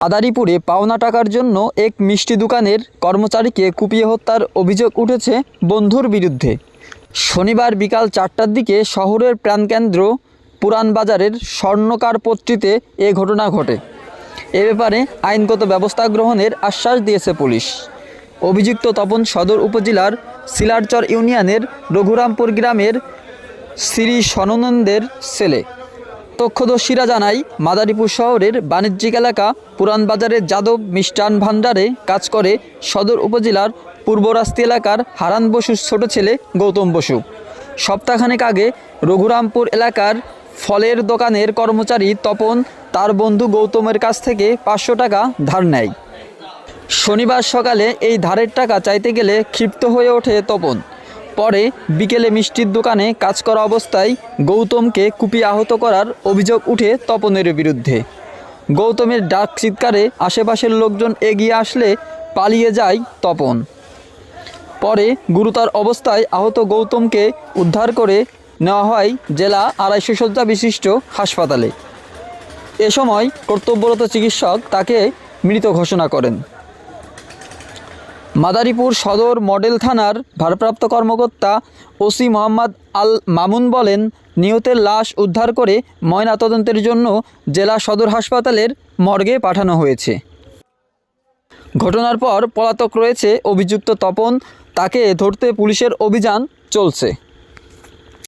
আদারিপুরে পাওনা টাকার জন্য এক মিষ্টি দোকানের কর্মচারীকে কুপিয়ে হত্যার অভিযোগ উঠেছে বন্ধুর বিরুদ্ধে। শনিবার বিকাল চারটার দিকে শহরের প্রাণকেন্দ্র পুরান বাজারের স্বর্ণকার পট্টিতে এ ঘটনা ঘটে। এ ব্যাপারে আইনগত ব্যবস্থা গ্রহণের আশ্বাস দিয়েছে পুলিশ। অভিযুক্ত তপন সদর উপজেলার সিলারচর ইউনিয়নের রঘুরামপুর গ্রামের শ্রী সননন্দের ছেলে। প্রত্যক্ষদর্শীরা জানায়, মাদারীপুর শহরের বাণিজ্যিক এলাকা পুরান বাজারের যাদব মিষ্টান ভাণ্ডারে কাজ করে সদর উপজেলার পূর্বরাস্তি এলাকার হারান বসুর ছোট ছেলে গৌতম বসু। সপ্তাহখানেক আগে রঘুরামপুর এলাকার ফলের দোকানের কর্মচারী তপন, তার বন্ধু গৌতমের কাছ থেকে পাঁচশো টাকা ধার নেয়। শনিবার সকালে এই ধারের টাকা চাইতে গেলে ক্ষিপ্ত হয়ে ওঠে তপন। পরে বিকেলে মিষ্টির দোকানে কাজ করা অবস্থায় গৌতমকে কুপিয়ে আহত করার অভিযোগ উঠে তপনের বিরুদ্ধে। গৌতমের ডাক চিৎকারে আশেপাশের লোকজন এগিয়ে আসলে পালিয়ে যায় তপন। পরে গুরুতর অবস্থায় আহত গৌতমকে উদ্ধার করে নেওয়া হয় জেলা আড়াইশো শয্যা বিশিষ্ট হাসপাতালে। এ সময় কর্তব্যরত চিকিৎসক তাকে মৃত ঘোষণা করেন। মাদারীপুর সদর মডেল থানার ভারপ্রাপ্ত কর্মকর্তা ওসি মোহাম্মদ আল মামুন বলেন, নিহতের লাশ উদ্ধার করে ময়নাতদন্তের জন্য জেলা সদর হাসপাতালের মর্গে পাঠানো হয়েছে। ঘটনার পর পলাতক রয়েছে অভিযুক্ত তপন, তাকে ধরতে পুলিশের অভিযান চলছে।